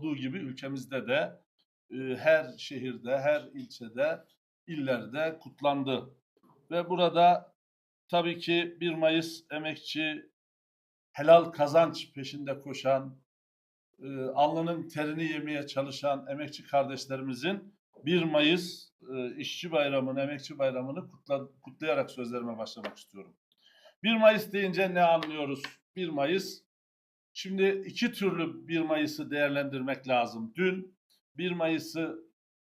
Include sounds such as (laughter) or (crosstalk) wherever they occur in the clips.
olduğu gibi ülkemizde de e, her şehirde, her ilçede, illerde kutlandı. Ve burada tabii ki 1 Mayıs emekçi helal kazanç peşinde koşan, e, alnının terini yemeye çalışan emekçi kardeşlerimizin 1 Mayıs e, işçi bayramını, emekçi bayramını kutla, kutlayarak sözlerime başlamak istiyorum. 1 Mayıs deyince ne anlıyoruz? 1 Mayıs, şimdi iki türlü 1 Mayıs'ı değerlendirmek lazım. Dün 1 Mayıs'ı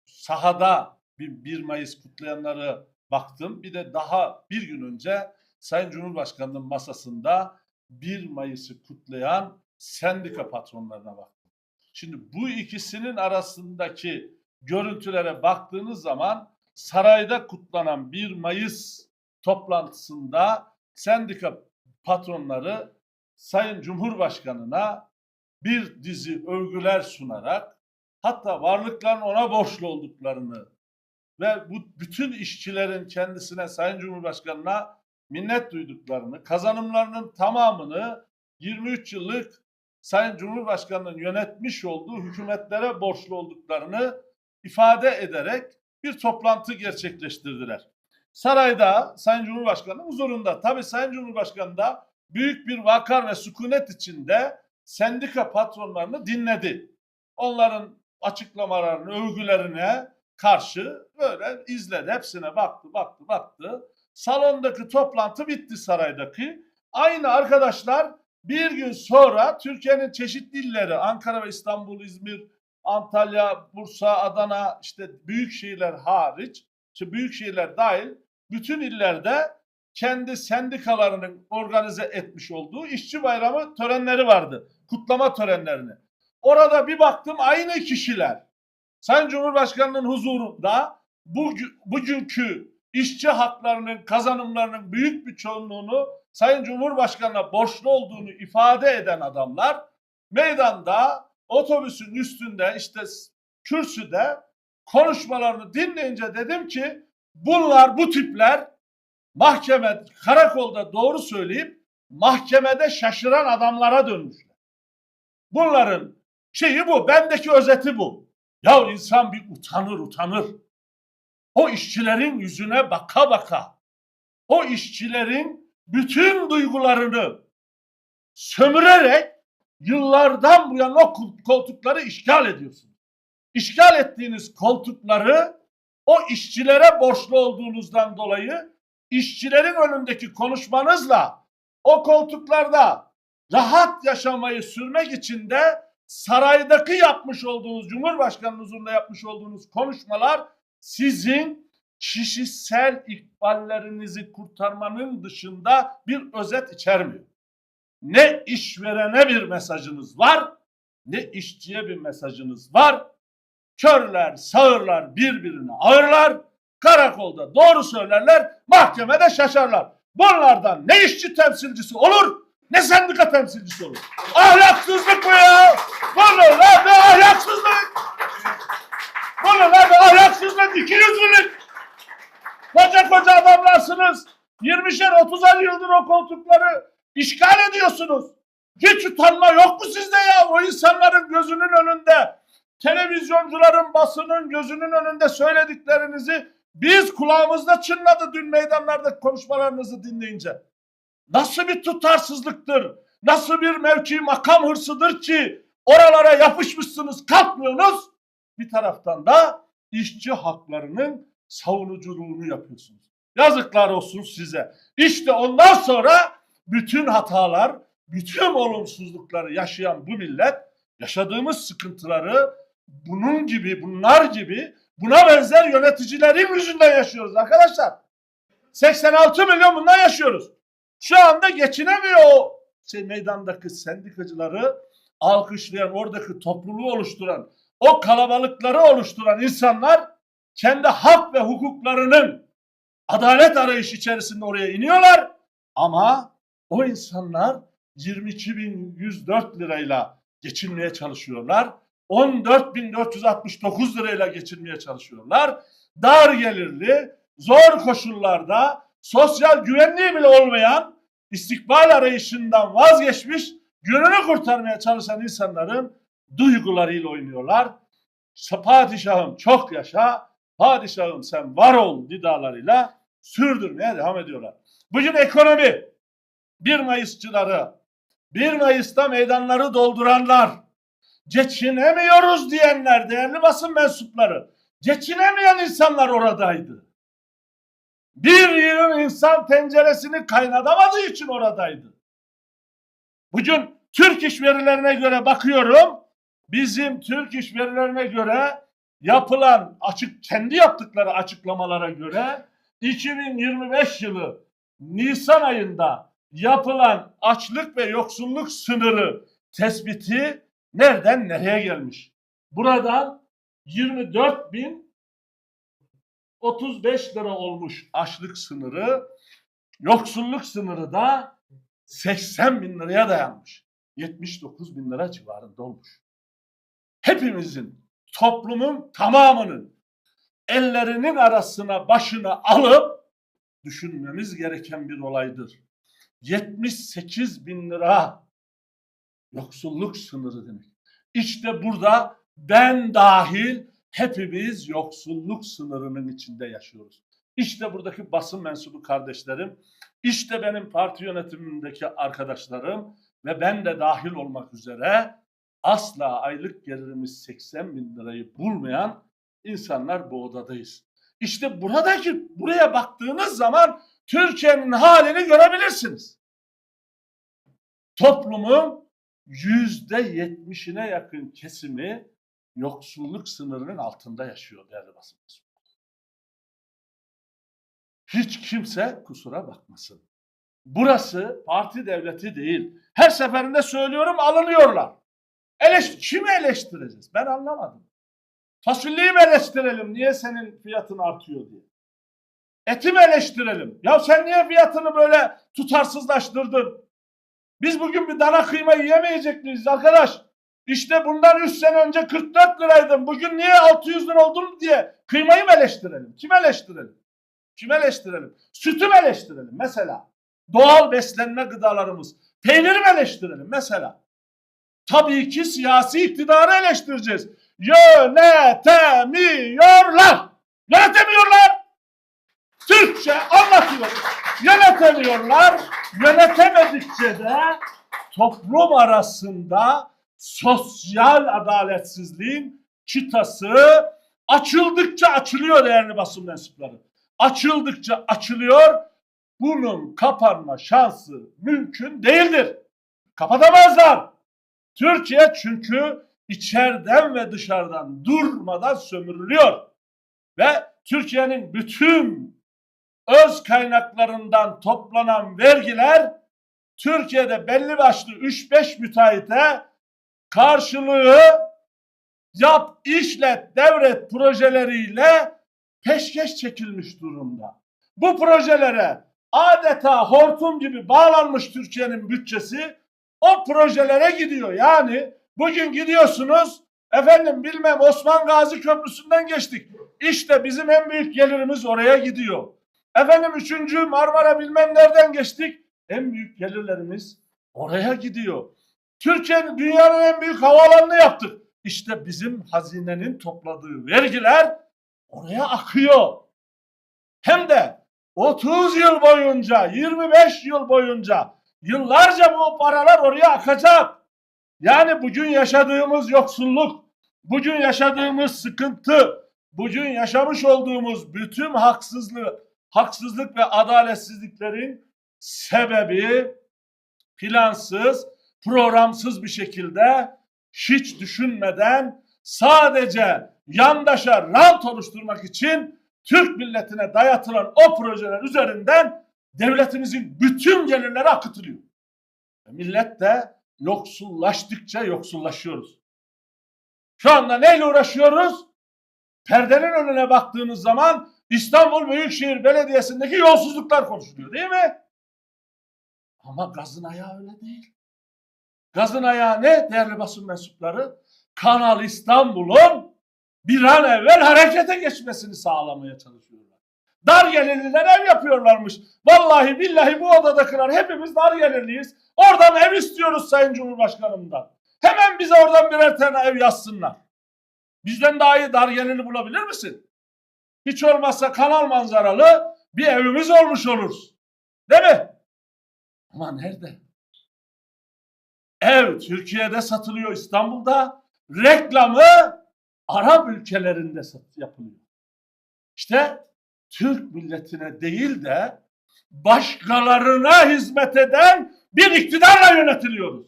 sahada bir 1 Mayıs kutlayanları baktım. Bir de daha bir gün önce Sayın Cumhurbaşkanı'nın masasında 1 Mayıs'ı kutlayan sendika patronlarına baktım. Şimdi bu ikisinin arasındaki görüntülere baktığınız zaman sarayda kutlanan 1 Mayıs toplantısında sendika patronları Sayın Cumhurbaşkanı'na bir dizi övgüler sunarak hatta varlıkların ona borçlu olduklarını ve bu bütün işçilerin kendisine Sayın Cumhurbaşkanı'na minnet duyduklarını, kazanımlarının tamamını 23 yıllık Sayın Cumhurbaşkanı'nın yönetmiş olduğu hükümetlere borçlu olduklarını ifade ederek bir toplantı gerçekleştirdiler. Sarayda Sayın Cumhurbaşkanı'nın huzurunda. Tabii Sayın Cumhurbaşkanı da büyük bir vakar ve sükunet içinde sendika patronlarını dinledi. Onların açıklamalarını, övgülerine karşı böyle izledi. Hepsine baktı, baktı, baktı. Salondaki toplantı bitti saraydaki. Aynı arkadaşlar bir gün sonra Türkiye'nin çeşitli illeri Ankara ve İstanbul, İzmir, Antalya, Bursa, Adana işte büyük şehirler hariç, işte büyük şehirler dahil bütün illerde kendi sendikalarının organize etmiş olduğu işçi bayramı törenleri vardı. Kutlama törenlerini. Orada bir baktım aynı kişiler. Sayın Cumhurbaşkanı'nın huzurunda bugün, bugünkü işçi haklarının kazanımlarının büyük bir çoğunluğunu Sayın Cumhurbaşkanı'na borçlu olduğunu ifade eden adamlar meydanda otobüsün üstünde işte kürsüde konuşmalarını dinleyince dedim ki bunlar bu tipler mahkeme karakolda doğru söyleyip mahkemede şaşıran adamlara dönmüşler. Bunların şeyi bu. Bendeki özeti bu. Ya insan bir utanır utanır. O işçilerin yüzüne baka baka o işçilerin bütün duygularını sömürerek yıllardan bu yana o koltukları işgal ediyorsunuz. İşgal ettiğiniz koltukları o işçilere borçlu olduğunuzdan dolayı işçilerin önündeki konuşmanızla o koltuklarda rahat yaşamayı sürmek için de saraydaki yapmış olduğunuz Cumhurbaşkanı huzurunda yapmış olduğunuz konuşmalar sizin kişisel ikballerinizi kurtarmanın dışında bir özet içermiyor. Ne işverene bir mesajınız var, ne işçiye bir mesajınız var. Körler, sağırlar birbirine ağırlar, karakolda doğru söylerler, mahkemede şaşarlar. Bunlardan ne işçi temsilcisi olur, ne sendika temsilcisi olur. Ahlaksızlık bu ya! Bunlar ne ahlaksızlık! Bunlar ne ahlaksızlık, iki yüzlülük! Koca koca adamlarsınız. 20'şer 30'ar yıldır o koltukları işgal ediyorsunuz. Hiç utanma yok mu sizde ya? O insanların gözünün önünde, televizyoncuların, basının gözünün önünde söylediklerinizi biz kulağımızda çınladı dün meydanlarda konuşmalarınızı dinleyince. Nasıl bir tutarsızlıktır? Nasıl bir mevki makam hırsıdır ki oralara yapışmışsınız kalkmıyorsunuz? Bir taraftan da işçi haklarının savunuculuğunu yapıyorsunuz. Yazıklar olsun size. İşte ondan sonra bütün hatalar, bütün olumsuzlukları yaşayan bu millet yaşadığımız sıkıntıları bunun gibi, bunlar gibi buna benzer yöneticilerin yüzünden yaşıyoruz arkadaşlar. 86 milyon bundan yaşıyoruz. Şu anda geçinemiyor o şey, meydandaki sendikacıları alkışlayan, oradaki topluluğu oluşturan, o kalabalıkları oluşturan insanlar kendi hak ve hukuklarının adalet arayışı içerisinde oraya iniyorlar. Ama o insanlar 22.104 lirayla geçinmeye çalışıyorlar. 14.469 lirayla geçinmeye çalışıyorlar. Dar gelirli, zor koşullarda sosyal güvenliği bile olmayan istikbal arayışından vazgeçmiş, gününü kurtarmaya çalışan insanların duygularıyla oynuyorlar. Padişahım çok yaşa, padişahım sen var ol nidalarıyla sürdürmeye devam ediyorlar. Bugün ekonomi, 1 Mayısçıları, 1 Mayıs'ta meydanları dolduranlar, geçinemiyoruz diyenler, değerli basın mensupları, geçinemeyen insanlar oradaydı. Bir yığın insan tenceresini kaynatamadığı için oradaydı. Bugün Türk iş verilerine göre bakıyorum. Bizim Türk iş verilerine göre yapılan açık kendi yaptıkları açıklamalara göre 2025 yılı Nisan ayında yapılan açlık ve yoksulluk sınırı tespiti nereden nereye gelmiş? Buradan 24 bin 35 lira olmuş açlık sınırı, yoksulluk sınırı da 80 bin liraya dayanmış. 79 bin lira civarında olmuş. Hepimizin, toplumun tamamının ellerinin arasına başına alıp düşünmemiz gereken bir olaydır. 78 bin lira yoksulluk sınırı demek. İşte burada ben dahil hepimiz yoksulluk sınırının içinde yaşıyoruz. İşte buradaki basın mensubu kardeşlerim, işte benim parti yönetimindeki arkadaşlarım ve ben de dahil olmak üzere asla aylık gelirimiz 80 bin lirayı bulmayan insanlar bu odadayız. İşte buradaki buraya baktığınız zaman Türkiye'nin halini görebilirsiniz. Toplumun yüzde yetmişine yakın kesimi yoksulluk sınırının altında yaşıyor değerli basın mensupları. Hiç kimse kusura bakmasın. Burası parti devleti değil. Her seferinde söylüyorum alınıyorlar. Eleş kimi eleştireceğiz? Ben anlamadım. Fasulyeyi mi eleştirelim? Niye senin fiyatın artıyor diye. Eti mi eleştirelim? Ya sen niye fiyatını böyle tutarsızlaştırdın? Biz bugün bir dana kıyma yiyemeyecek miyiz arkadaş? İşte bundan 3 sene önce 44 liraydım. Bugün niye 600 lira oldum diye kıymayı mı eleştirelim? Kim eleştirelim? Kim eleştirelim? Sütü mü eleştirelim mesela? Doğal beslenme gıdalarımız. Peyniri mi eleştirelim mesela? Tabii ki siyasi iktidarı eleştireceğiz. Yönetemiyorlar. Yönetemiyorlar. Türkçe anlatıyor. Yönetemiyorlar. Yönetemedikçe de toplum arasında sosyal adaletsizliğin çıtası açıldıkça açılıyor değerli basın mensupları. Açıldıkça açılıyor. Bunun kapanma şansı mümkün değildir. Kapatamazlar. Türkiye çünkü içeriden ve dışarıdan durmadan sömürülüyor. Ve Türkiye'nin bütün öz kaynaklarından toplanan vergiler Türkiye'de belli başlı 3-5 müteahhite karşılığı yap, işlet, devret projeleriyle peşkeş çekilmiş durumda. Bu projelere adeta hortum gibi bağlanmış Türkiye'nin bütçesi o projelere gidiyor. Yani bugün gidiyorsunuz efendim bilmem Osman Gazi Köprüsü'nden geçtik. İşte bizim en büyük gelirimiz oraya gidiyor. Efendim üçüncü Marmara bilmem nereden geçtik. En büyük gelirlerimiz oraya gidiyor. Türkiye'nin dünyanın en büyük havaalanını yaptık. İşte bizim hazinenin topladığı vergiler oraya akıyor. Hem de 30 yıl boyunca, 25 yıl boyunca yıllarca bu paralar oraya akacak. Yani bugün yaşadığımız yoksulluk, bugün yaşadığımız sıkıntı, bugün yaşamış olduğumuz bütün haksızlık, haksızlık ve adaletsizliklerin sebebi plansız, programsız bir şekilde hiç düşünmeden sadece yandaşa rant oluşturmak için Türk milletine dayatılan o projeler üzerinden devletimizin bütün gelirleri akıtılıyor. Millet de yoksullaştıkça yoksullaşıyoruz. Şu anda neyle uğraşıyoruz? Perdenin önüne baktığınız zaman İstanbul Büyükşehir Belediyesi'ndeki yolsuzluklar konuşuluyor değil mi? Ama gazın ayağı öyle değil. Gazın ayağı ne değerli basın mensupları? Kanal İstanbul'un bir an evvel harekete geçmesini sağlamaya çalışıyorlar. Dar gelirliler ev yapıyorlarmış. Vallahi billahi bu odadakiler hepimiz dar gelirliyiz. Oradan ev istiyoruz Sayın Cumhurbaşkanımdan. Hemen bize oradan birer tane ev yazsınlar. Bizden daha iyi dar gelirli bulabilir misin? Hiç olmazsa kanal manzaralı bir evimiz olmuş olur. Değil mi? Ama nerede? Ev Türkiye'de satılıyor İstanbul'da. Reklamı Arap ülkelerinde yapılıyor. İşte Türk milletine değil de başkalarına hizmet eden bir iktidarla yönetiliyoruz.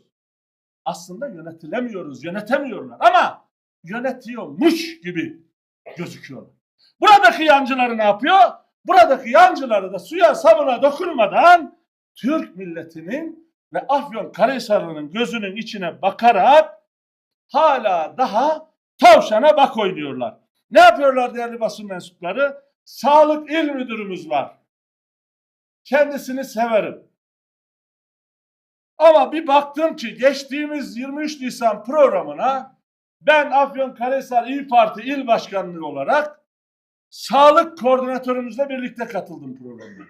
Aslında yönetilemiyoruz, yönetemiyorlar ama yönetiyormuş gibi gözüküyorlar. Buradaki yancıları ne yapıyor? Buradaki yancıları da suya sabuna dokunmadan Türk milletinin ve Afyon Karahisarlı'nın gözünün içine bakarak hala daha tavşana bak oynuyorlar. Ne yapıyorlar değerli basın mensupları? Sağlık il müdürümüz var. Kendisini severim. Ama bir baktım ki geçtiğimiz 23 Nisan programına ben Afyonkarahisar İyi Parti İl Başkanlığı olarak sağlık koordinatörümüzle birlikte katıldım programına.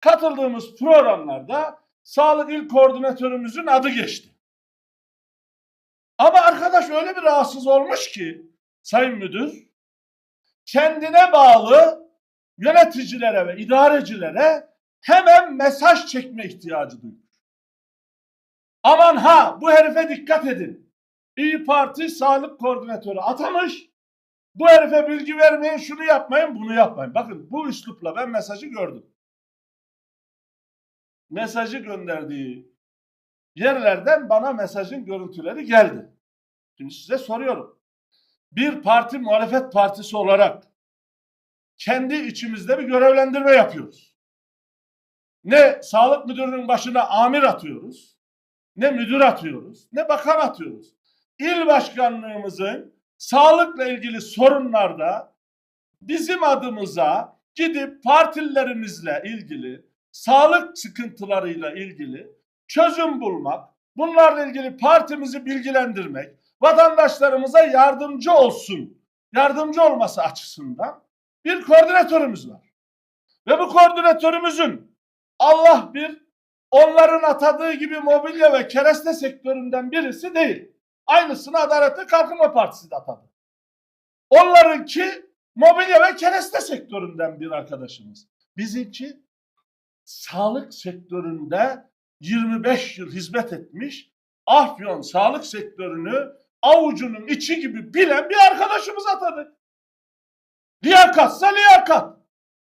Katıldığımız programlarda sağlık il koordinatörümüzün adı geçti. Ama arkadaş öyle bir rahatsız olmuş ki sayın müdür kendine bağlı yöneticilere ve idarecilere hemen mesaj çekme ihtiyacı duyuyor. Aman ha bu herife dikkat edin. İyi Parti sağlık koordinatörü atamış. Bu herife bilgi vermeyin, şunu yapmayın, bunu yapmayın. Bakın bu üslupla ben mesajı gördüm. Mesajı gönderdiği yerlerden bana mesajın görüntüleri geldi. Şimdi size soruyorum. Bir parti muhalefet partisi olarak kendi içimizde bir görevlendirme yapıyoruz. Ne sağlık müdürünün başına amir atıyoruz, ne müdür atıyoruz, ne bakan atıyoruz. İl başkanlığımızın sağlıkla ilgili sorunlarda bizim adımıza gidip partilerimizle ilgili sağlık sıkıntılarıyla ilgili çözüm bulmak, bunlarla ilgili partimizi bilgilendirmek, vatandaşlarımıza yardımcı olsun, yardımcı olması açısından bir koordinatörümüz var. Ve bu koordinatörümüzün Allah bir onların atadığı gibi mobilya ve kereste sektöründen birisi değil. Aynısını Adalet ve Kalkınma Partisi de atadı. Onlarınki mobilya ve kereste sektöründen bir arkadaşımız. Bizimki sağlık sektöründe 25 yıl hizmet etmiş, Afyon sağlık sektörünü avucunun içi gibi bilen bir arkadaşımız atadık. Liyakatsa liyakat.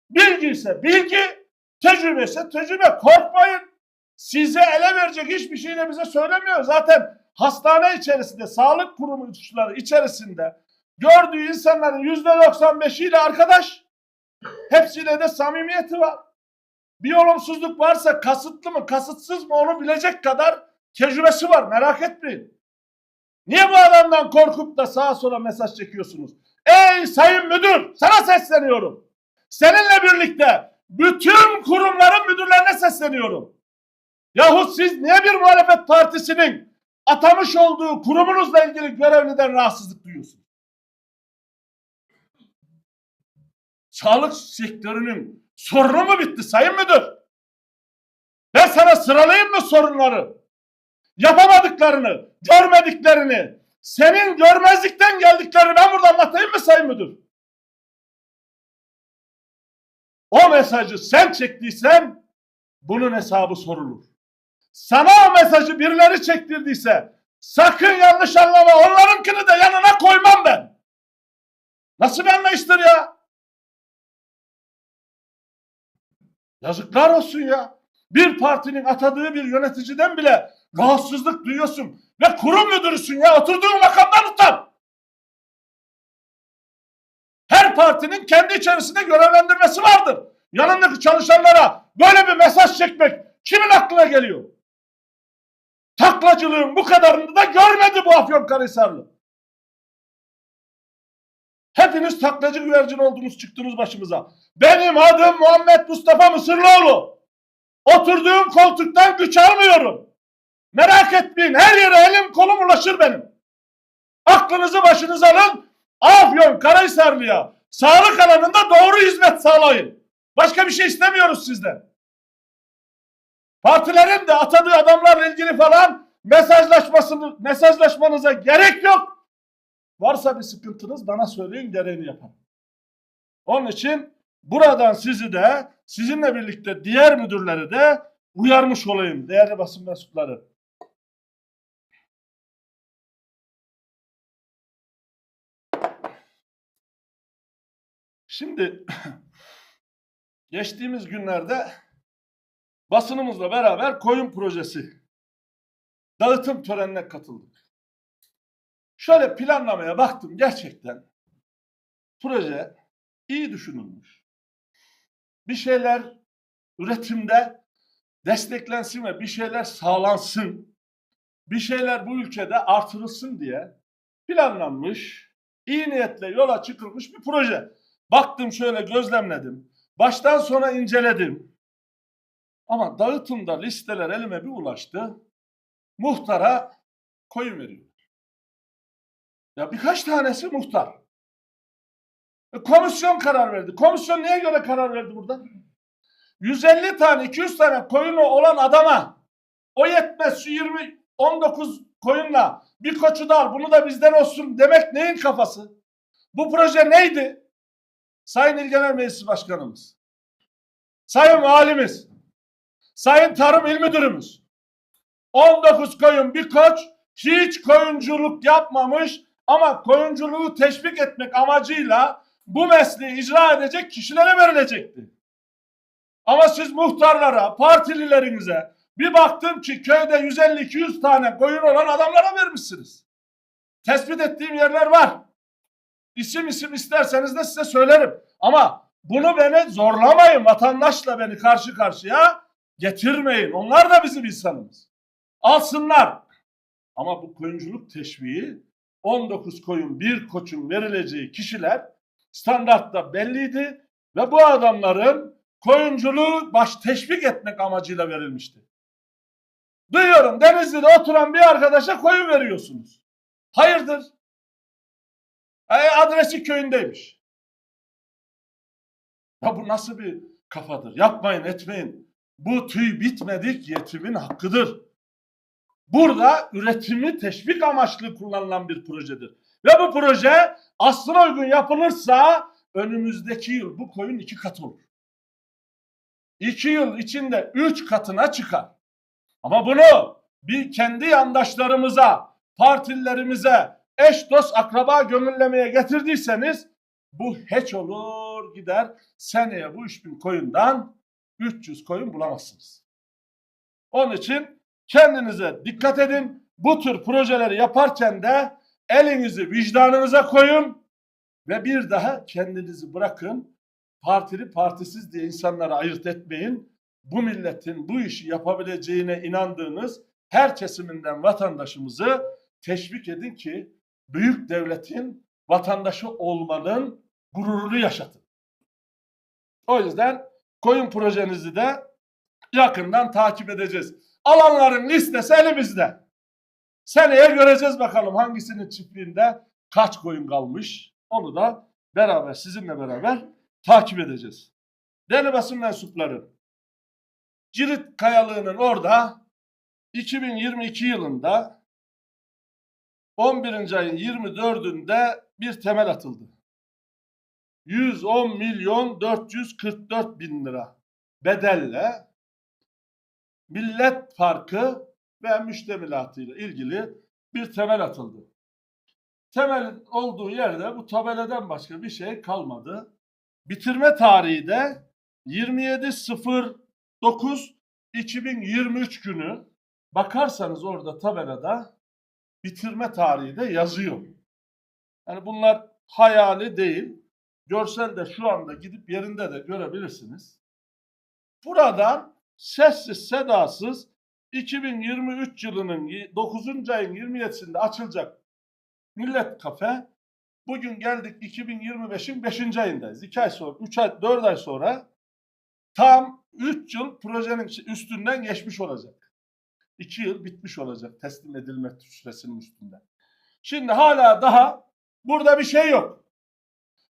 Bilgi ise bilgi, tecrübe ise tecrübe. Korkmayın. Size ele verecek hiçbir şeyi de bize söylemiyor. Zaten hastane içerisinde, sağlık kuruluşları içerisinde gördüğü insanların yüzde 95'iyle arkadaş. Hepsiyle de samimiyeti var. Bir olumsuzluk varsa kasıtlı mı, kasıtsız mı onu bilecek kadar tecrübesi var. Merak etmeyin. Niye bu adamdan korkup da sağa sola mesaj çekiyorsunuz? Ey sayın müdür sana sesleniyorum. Seninle birlikte bütün kurumların müdürlerine sesleniyorum. Yahut siz niye bir muhalefet partisinin atamış olduğu kurumunuzla ilgili görevliden rahatsızlık duyuyorsunuz? Sağlık sektörünün sorunu mu bitti sayın müdür? Ben sana sıralayayım mı sorunları? Yapamadıklarını, görmediklerini, senin görmezlikten geldiklerini ben burada anlatayım mı sayın müdür? O mesajı sen çektiysen bunun hesabı sorulur. Sana o mesajı birileri çektirdiyse sakın yanlış anlama onlarınkini de yanına koymam ben. Nasıl bir anlayıştır ya? Yazıklar olsun ya. Bir partinin atadığı bir yöneticiden bile rahatsızlık duyuyorsun. Ve kurum müdürüsün ya. Oturduğun makamdan utan. Her partinin kendi içerisinde görevlendirmesi vardır. Yanındaki çalışanlara böyle bir mesaj çekmek kimin aklına geliyor? Taklacılığın bu kadarını da görmedi bu Afyonkarahisarlı. Hepiniz taklacı güvercin oldunuz çıktınız başımıza. Benim adım Muhammed Mustafa Mısırlıoğlu. Oturduğum koltuktan güç almıyorum. Merak etmeyin her yere elim kolum ulaşır benim. Aklınızı başınıza alın. Afyon Karahisarlı'ya sağlık alanında doğru hizmet sağlayın. Başka bir şey istemiyoruz sizden. Partilerin de atadığı adamlarla ilgili falan Mesajlaşmasını, mesajlaşmanıza gerek yok. Varsa bir sıkıntınız bana söyleyin gereğini yaparım. Onun için buradan sizi de sizinle birlikte diğer müdürleri de uyarmış olayım değerli basın mensupları. Şimdi (clears throat) geçtiğimiz günlerde basınımızla beraber koyun projesi dağıtım törenine katıldık. Şöyle planlamaya baktım gerçekten proje iyi düşünülmüş. Bir şeyler üretimde desteklensin ve bir şeyler sağlansın. Bir şeyler bu ülkede artırılsın diye planlanmış, iyi niyetle yola çıkılmış bir proje. Baktım şöyle gözlemledim. Baştan sona inceledim. Ama dağıtımda listeler elime bir ulaştı. Muhtara koyun veriyor. Ya birkaç tanesi muhtar. E, komisyon karar verdi. Komisyon neye göre karar verdi burada? 150 tane, 200 tane koyunu olan adama o yetmez şu 20 19 koyunla bir koçu da al bunu da bizden olsun demek neyin kafası? Bu proje neydi? Sayın İl Genel Meclisi Başkanımız, Sayın Valimiz, Sayın Tarım İl Müdürümüz, 19 koyun bir koç hiç koyunculuk yapmamış ama koyunculuğu teşvik etmek amacıyla bu mesleği icra edecek kişilere verilecekti. Ama siz muhtarlara, partililerinize bir baktım ki köyde 150-200 tane koyun olan adamlara vermişsiniz. Tespit ettiğim yerler var. İsim isim isterseniz de size söylerim. Ama bunu beni zorlamayın. Vatandaşla beni karşı karşıya getirmeyin. Onlar da bizim insanımız. Alsınlar. Ama bu koyunculuk teşviği 19 koyun bir koçun verileceği kişiler standartta belliydi ve bu adamların koyunculuğu baş teşvik etmek amacıyla verilmişti. Duyuyorum Denizli'de oturan bir arkadaşa koyun veriyorsunuz. Hayırdır? E, adresi köyündeymiş. Ya bu nasıl bir kafadır? Yapmayın etmeyin. Bu tüy bitmedik yetimin hakkıdır. Burada üretimi teşvik amaçlı kullanılan bir projedir. Ve bu proje aslına uygun yapılırsa önümüzdeki yıl bu koyun iki kat olur. İki yıl içinde üç katına çıkar. Ama bunu bir kendi yandaşlarımıza, partililerimize, eş dost akraba gönüllemeye getirdiyseniz bu hiç olur gider. Seneye bu 3000 koyundan 300 koyun bulamazsınız. Onun için kendinize dikkat edin. Bu tür projeleri yaparken de elinizi vicdanınıza koyun ve bir daha kendinizi bırakın. Partili partisiz diye insanları ayırt etmeyin. Bu milletin bu işi yapabileceğine inandığınız her kesiminden vatandaşımızı teşvik edin ki büyük devletin vatandaşı olmanın gururunu yaşatın. O yüzden koyun projenizi de yakından takip edeceğiz. Alanların listesi elimizde. Seneye göreceğiz bakalım hangisinin çiftliğinde kaç koyun kalmış. Onu da beraber sizinle beraber takip edeceğiz. Değerli basın mensupları, Cirit Kayalığı'nın orada 2022 yılında 11. ayın 24'ünde bir temel atıldı. 110 milyon 444 bin lira bedelle Millet Parkı ve müştemilatıyla ilgili bir temel atıldı. Temelin olduğu yerde bu tabeladan başka bir şey kalmadı. Bitirme tarihi de 27.09.2023 günü. Bakarsanız orada tabelada bitirme tarihi de yazıyor. Yani bunlar hayali değil. Görsel de şu anda gidip yerinde de görebilirsiniz. Buradan sessiz sedasız 2023 yılının 9. ayın 27'sinde açılacak Millet Kafe bugün geldik 2025'in 5. ayındayız. 2 ay sonra, 3 ay, 4 ay sonra tam 3 yıl projenin üstünden geçmiş olacak. 2 yıl bitmiş olacak teslim edilme süresinin üstünde. Şimdi hala daha burada bir şey yok.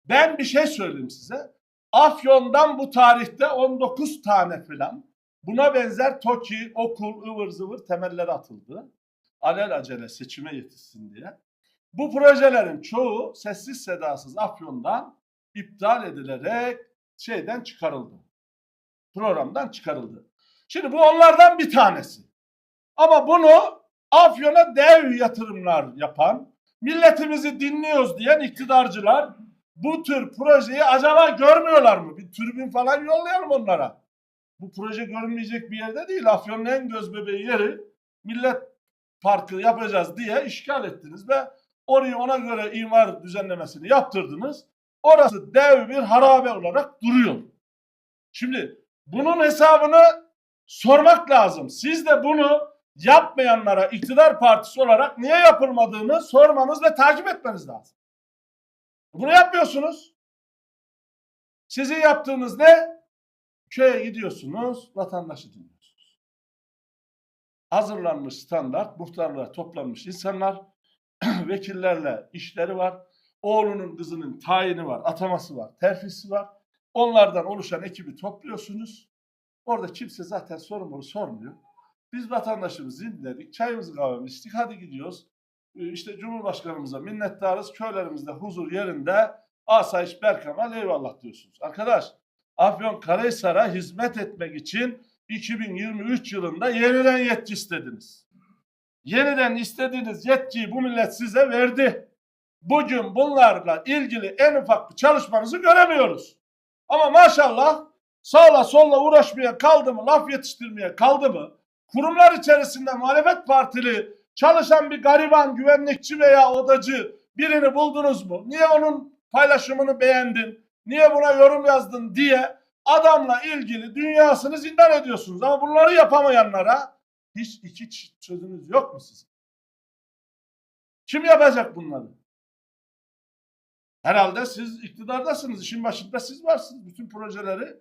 Ben bir şey söyleyeyim size. Afyon'dan bu tarihte 19 tane filan buna benzer TOKİ, okul, ıvır zıvır temelleri atıldı. alel acele seçime yetişsin diye. Bu projelerin çoğu sessiz sedasız Afyon'dan iptal edilerek şeyden çıkarıldı. Programdan çıkarıldı. Şimdi bu onlardan bir tanesi. Ama bunu Afyon'a dev yatırımlar yapan, milletimizi dinliyoruz diyen iktidarcılar bu tür projeyi acaba görmüyorlar mı? Bir tribün falan yollayalım onlara. Bu proje görünmeyecek bir yerde değil. Afyon'un en göz bebeği yeri millet parkı yapacağız diye işgal ettiniz ve orayı ona göre imar düzenlemesini yaptırdınız. Orası dev bir harabe olarak duruyor. Şimdi bunun hesabını sormak lazım. Siz de bunu yapmayanlara iktidar partisi olarak niye yapılmadığını sormanız ve takip etmeniz lazım. Bunu yapmıyorsunuz. Sizin yaptığınız ne? Köye gidiyorsunuz, vatandaşı dinliyorsunuz. Hazırlanmış standart, muhtarlığa toplanmış insanlar, (clears throat) vekillerle işleri var. Oğlunun kızının tayini var, ataması var, terfisi var. Onlardan oluşan ekibi topluyorsunuz. Orada kimse zaten sorumlu sormuyor. Biz vatandaşımızı dinledik, çayımızı kahvemizi içtik, hadi gidiyoruz. Ee, İşte Cumhurbaşkanımıza minnettarız, köylerimizde huzur yerinde, asayiş berkemal eyvallah diyorsunuz. Arkadaş, Afyon Karahisar'a hizmet etmek için 2023 yılında yeniden yetki istediniz. Yeniden istediğiniz yetkiyi bu millet size verdi. Bugün bunlarla ilgili en ufak bir çalışmanızı göremiyoruz. Ama maşallah sağla solla uğraşmaya kaldı mı, laf yetiştirmeye kaldı mı, kurumlar içerisinde muhalefet partili çalışan bir gariban, güvenlikçi veya odacı birini buldunuz mu? Niye onun paylaşımını beğendin? Niye buna yorum yazdın diye adamla ilgili dünyasını zindan ediyorsunuz. Ama bunları yapamayanlara hiç iki sözünüz yok mu sizin? Kim yapacak bunları? Herhalde siz iktidardasınız. işin başında siz varsınız. Bütün projeleri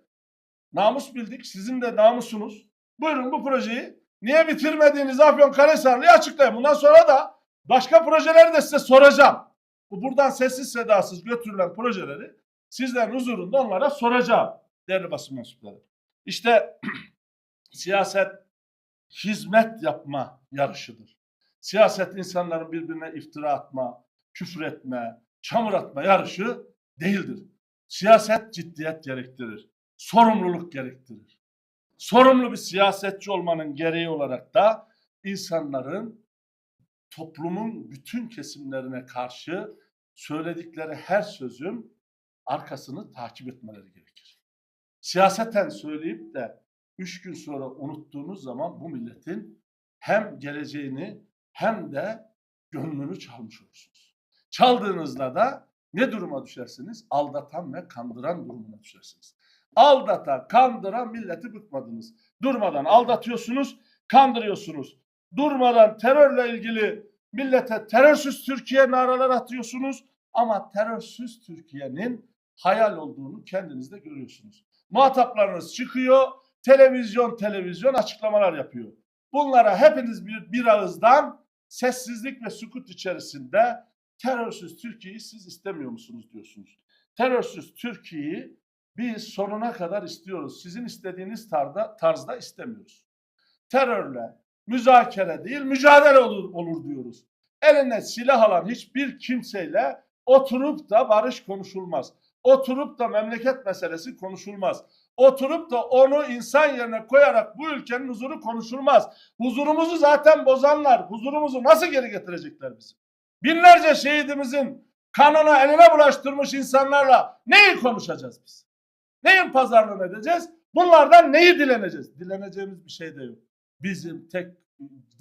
namus bildik. Sizin de namusunuz. Buyurun bu projeyi niye bitirmediğiniz Afyon Karahisarlı'yı açıklayın. Bundan sonra da başka projeleri de size soracağım. Bu buradan sessiz sedasız götürülen projeleri sizlerin huzurunda onlara soracağım değerli basın mensupları. İşte (clears throat) siyaset hizmet yapma yarışıdır. Siyaset insanların birbirine iftira atma, küfür etme, çamur atma yarışı değildir. Siyaset ciddiyet gerektirir. Sorumluluk gerektirir. Sorumlu bir siyasetçi olmanın gereği olarak da insanların toplumun bütün kesimlerine karşı söyledikleri her sözün arkasını takip etmeleri gerekir. Siyaseten söyleyip de üç gün sonra unuttuğunuz zaman bu milletin hem geleceğini hem de gönlünü çalmış olursunuz. Çaldığınızda da ne duruma düşersiniz? Aldatan ve kandıran durumuna düşersiniz. Aldata, kandıra milleti bıkmadınız. Durmadan aldatıyorsunuz, kandırıyorsunuz. Durmadan terörle ilgili millete terörsüz Türkiye naralar atıyorsunuz ama terörsüz Türkiye'nin hayal olduğunu kendiniz de görüyorsunuz. Muhataplarınız çıkıyor, televizyon televizyon açıklamalar yapıyor. Bunlara hepiniz bir, bir ağızdan sessizlik ve sukut içerisinde terörsüz Türkiye'yi siz istemiyor musunuz diyorsunuz. Terörsüz Türkiye'yi biz sonuna kadar istiyoruz. Sizin istediğiniz tarzda, tarzda istemiyoruz. Terörle müzakere değil mücadele olur, olur diyoruz. Eline silah alan hiçbir kimseyle oturup da barış konuşulmaz. Oturup da memleket meselesi konuşulmaz. Oturup da onu insan yerine koyarak bu ülkenin huzuru konuşulmaz. Huzurumuzu zaten bozanlar, huzurumuzu nasıl geri getirecekler bizim? Binlerce şehidimizin kanına eline bulaştırmış insanlarla neyi konuşacağız biz? Neyin pazarlığını edeceğiz? Bunlardan neyi dileneceğiz? Dileneceğimiz bir şey de yok. Bizim tek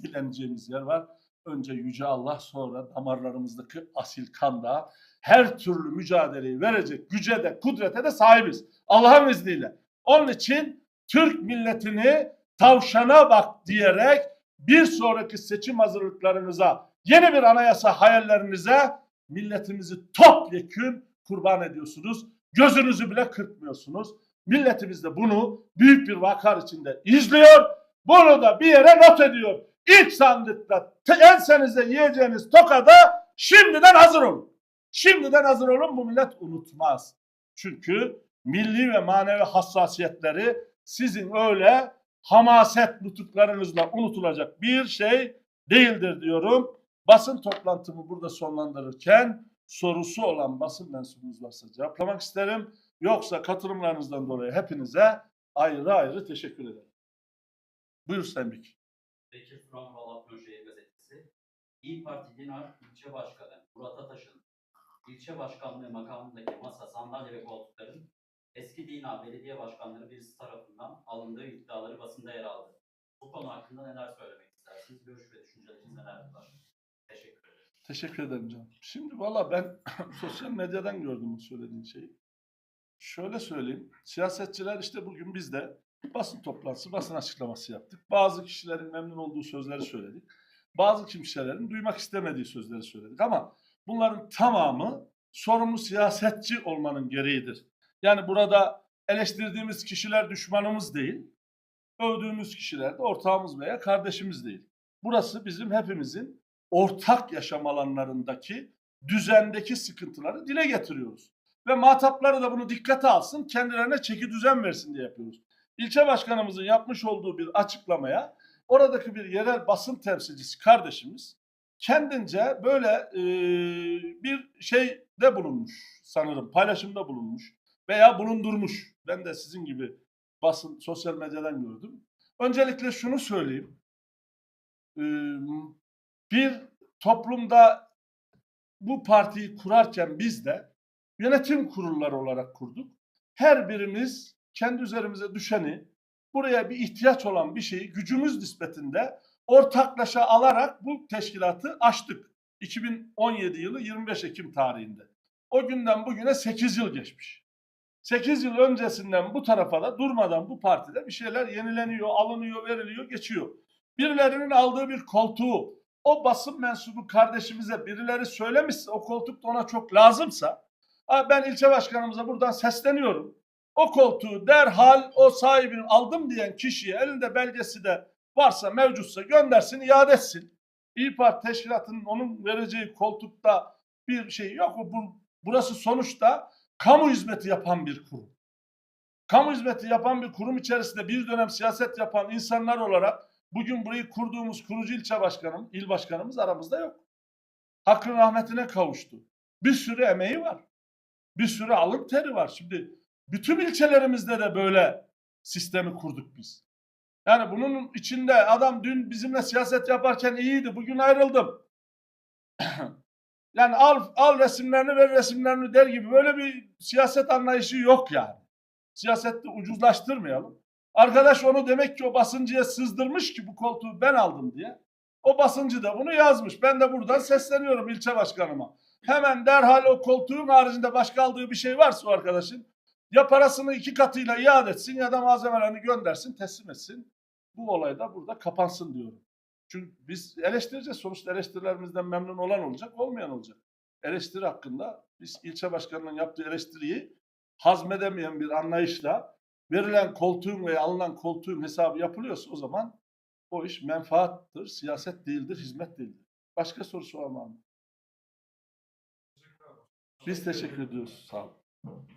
dileneceğimiz yer var. Önce Yüce Allah sonra damarlarımızdaki asil kanda her türlü mücadeleyi verecek güce de kudrete de sahibiz. Allah'ın izniyle. Onun için Türk milletini tavşana bak diyerek bir sonraki seçim hazırlıklarınıza, yeni bir anayasa hayallerinize milletimizi topyekün kurban ediyorsunuz. Gözünüzü bile kırpmıyorsunuz. Milletimiz de bunu büyük bir vakar içinde izliyor. Bunu da bir yere not ediyor. İlk sandıkta ensenize yiyeceğiniz tokada şimdiden hazır olun. Şimdiden hazır olun bu millet unutmaz. Çünkü milli ve manevi hassasiyetleri sizin öyle hamaset nutuklarınızla unutulacak bir şey değildir diyorum. Basın toplantımı burada sonlandırırken sorusu olan basın mensubumuz varsa cevaplamak isterim. Yoksa katılımlarınızdan dolayı hepinize ayrı ayrı teşekkür ederim. Buyur Sayın Bekir. Turan Polat Şehir Gazetesi. İyi Parti Dinar İlçe Başkanı Murat Ataş'ın ilçe başkanlığı makamındaki masa, sandalye ve koltukların eski Dina belediye başkanları birisi tarafından alındığı iddiaları basında yer aldı. Bu konu hakkında neler söylemek istersiniz? Görüş ve düşünceleriniz nelerdir? Teşekkür. Teşekkür ederim canım. Şimdi valla ben (clears throat) sosyal medyadan gördüm bu söylediğin şeyi. Şöyle söyleyeyim. Siyasetçiler işte bugün biz de basın toplantısı, basın açıklaması yaptık. Bazı kişilerin memnun olduğu sözleri söyledik. Bazı kimselerin duymak istemediği sözleri söyledik. Ama bunların tamamı sorumlu siyasetçi olmanın gereğidir. Yani burada eleştirdiğimiz kişiler düşmanımız değil. Övdüğümüz kişiler de ortağımız veya kardeşimiz değil. Burası bizim hepimizin ortak yaşam alanlarındaki düzendeki sıkıntıları dile getiriyoruz. Ve muhatapları da bunu dikkate alsın, kendilerine çeki düzen versin diye yapıyoruz. İlçe başkanımızın yapmış olduğu bir açıklamaya oradaki bir yerel basın temsilcisi kardeşimiz kendince böyle e, bir şeyde bulunmuş sanırım, paylaşımda bulunmuş veya bulundurmuş. Ben de sizin gibi basın, sosyal medyadan gördüm. Öncelikle şunu söyleyeyim. Ee, bir toplumda bu partiyi kurarken biz de yönetim kurulları olarak kurduk. Her birimiz kendi üzerimize düşeni, buraya bir ihtiyaç olan bir şeyi gücümüz nispetinde ortaklaşa alarak bu teşkilatı açtık. 2017 yılı 25 Ekim tarihinde. O günden bugüne 8 yıl geçmiş. 8 yıl öncesinden bu tarafa da durmadan bu partide bir şeyler yenileniyor, alınıyor, veriliyor, geçiyor. Birilerinin aldığı bir koltuğu o basın mensubu kardeşimize birileri söylemişse o koltuk da ona çok lazımsa ben ilçe başkanımıza buradan sesleniyorum. O koltuğu derhal o sahibinin aldım diyen kişiye elinde belgesi de varsa mevcutsa göndersin iade etsin. İyi Parti teşkilatının onun vereceği koltukta bir şey yok. Bu, burası sonuçta kamu hizmeti yapan bir kurum. Kamu hizmeti yapan bir kurum içerisinde bir dönem siyaset yapan insanlar olarak bugün burayı kurduğumuz kurucu ilçe başkanım, il başkanımız aramızda yok. Hakkın rahmetine kavuştu. Bir sürü emeği var. Bir sürü alın teri var. Şimdi bütün ilçelerimizde de böyle sistemi kurduk biz. Yani bunun içinde adam dün bizimle siyaset yaparken iyiydi. Bugün ayrıldım. (clears throat) yani al, al resimlerini ver resimlerini der gibi böyle bir siyaset anlayışı yok yani. Siyasette ucuzlaştırmayalım. Arkadaş onu demek ki o basıncıya sızdırmış ki bu koltuğu ben aldım diye. O basıncı da bunu yazmış. Ben de buradan sesleniyorum ilçe başkanıma. Hemen derhal o koltuğun haricinde başka aldığı bir şey varsa o arkadaşın ya parasını iki katıyla iade etsin ya da malzemelerini göndersin teslim etsin. Bu olay da burada kapansın diyorum. Çünkü biz eleştireceğiz. Sonuçta eleştirilerimizden memnun olan olacak, olmayan olacak. Eleştiri hakkında biz ilçe başkanının yaptığı eleştiriyi hazmedemeyen bir anlayışla verilen koltuğun veya alınan koltuğun hesabı yapılıyorsa o zaman o iş menfaattır, siyaset değildir, hizmet değildir. Başka mı? abi? Biz teşekkür ediyoruz. Sağ olun.